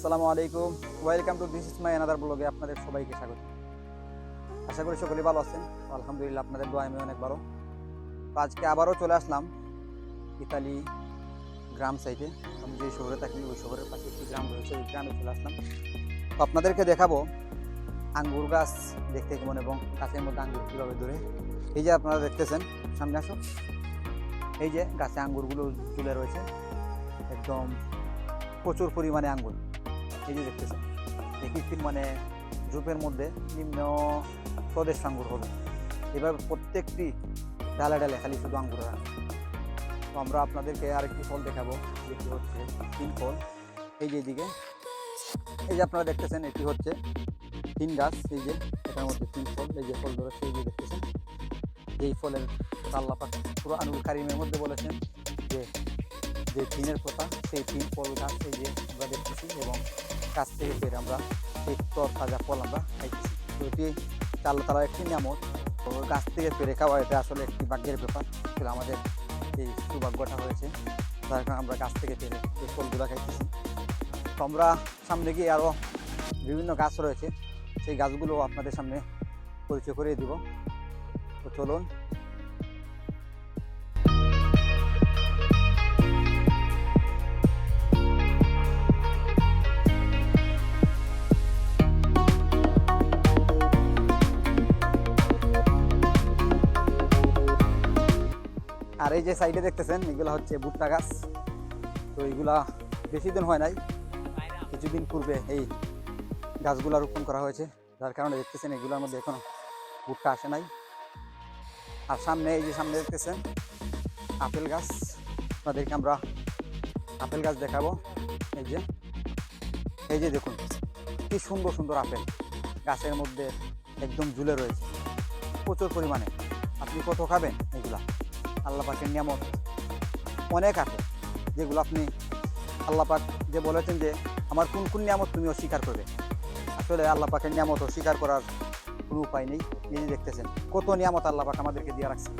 আসসালামু আলাইকুম। Welcome to this is my another ব্লগে আপনাদের সবাইকে স্বাগত। আশা করি সকলেই ভালো আছেন। আলহামদুলিল্লাহ আপনাদের দোয়া আমি অনেক ভালো। তো আজকে আবারও চলে আসলাম ইতালি গ্রাম সাইডে আমি যে শহরে থাকি, ওই শহরের পাশে একটি গ্রাম রয়েছে, ওই গ্রামে চলে আসলাম। তো আপনাদেরকে দেখাবো আঙ্গুর গাছ দেখতে কেমন এবং গাছের মধ্যে আঙ্গুর কীভাবে ধরে। এই যে আপনারা দেখতেছেন, সামনে আসো। এই যে গাছে আঙ্গুরগুলো তুলে রয়েছে। একদম প্রচুর পরিমাণে আঙ্গুর। এই যে দেখতেছেন একই ফিল মানে জুপের মধ্যে নিম্ন প্রদেশ আঙ্গুর হবে। এভাবে প্রত্যেকটি ডালে ডালে খালি শুধু আঙ্গুর আছে তো আমরা আপনাদেরকে আরেকটি ফল দেখাবো, যেটি হচ্ছে তিন ফল। এই যে এদিকে, এই যে আপনারা দেখতেছেন, এটি হচ্ছে তিন গাছ। এই যে, এটার মধ্যে তিন ফল। এই যে ফল ধরেছে এই যে দেখতেছেন এই ফলের আল্লাহ পাক পুরো আনুল কারিমের মধ্যে বলেছেন যে তিনের কথা সেই তিন ফল গাছ এই যে আমরা দেখতেছি এবং গাছ থেকে পেরে আমরা সেই তর তাজা ফল আমরা খাইতেছি। তো এটি আল্লাহ তালার একটি নিয়ামত। গাছ থেকে পেরে খাওয়া এটা আসলে একটি ভাগ্যের ব্যাপার। আসলে আমাদের এই সৌভাগ্যটা হয়েছে। তার কারণে আমরা গাছ থেকে পেরে এই ফলগুলো খাইতেছি। তো আমরা সামনে গিয়ে আরও বিভিন্ন গাছ রয়েছে। সেই গাছগুলো আপনাদের সামনে পরিচয় করিয়ে দিব। তো চলুন আর এই যে সাইডে দেখতেছেন, এগুলো হচ্ছে ভুট্টা গাছ। তো এইগুলা বেশি দিন হয় নাই, কিছুদিন পূর্বে এই গাছগুলা রোপণ করা হয়েছে। যার কারণে দেখতেছেন এগুলোর মধ্যে এখনও ভুট্টা আসে নাই। আর সামনে, এই যে সামনে দেখতেছেন, আপেল গাছ। আপনাদেরকে আমরা আপেল গাছ দেখাবো। এই যে এই যে দেখুন, কি সুন্দর সুন্দর আপেল গাছের মধ্যে একদম ঝুলে রয়েছে। প্রচুর পরিমাণে। আপনি কত খাবেন এগুলা? আল্লাহ পাকের নিয়ামত অনেক আছে, যেগুলো আপনি আল্লাহ পাক যে বলেছেন যে আমার কোন কোন নিয়ামত তুমি অস্বীকার করবে। আসলে আল্লাহ পাকের নিয়ামত অস্বীকার করার কোনো উপায় নেই, নিজে দেখতেছেন কত নিয়ামত আল্লাহ পাক আমাদেরকে দিয়ে রাখছে।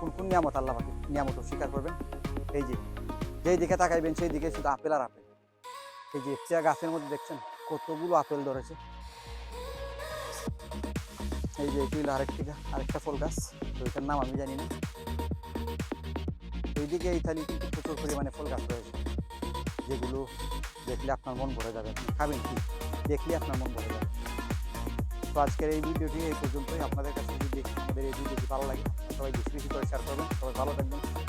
কোন কোন নিয়ামত আল্লাহ পাকের নিয়ামত অস্বীকার করবেন? এই যে, যেই দিকে তাকাইবেন সেই দিকে শুধু আপেল আর আপেল। এই যে চেয়া গাছের মধ্যে দেখছেন কতগুলো আপেল ধরেছে। এই যে এটি হলো আরেকটি আরেকটা ফল গাছ, তো এটার নাম আমি জানি না। এইদিকে ইতালি কিন্তু প্রচুর পরিমাণে ফুল গাছ রয়েছে। যেগুলো দেখলে আপনার মন ভরে যাবে। খাবেন কি? দেখলে আপনার মন ভরে যাবে। তো আজকের এই ভিডিওটি এই পর্যন্তই। আপনাদের কাছে যদি আমাদের এই ভিডিওটি ভালো লাগে, সবাই বেশি বেশি করে শেয়ার করবেন। সবাই ভালো থাকবেন।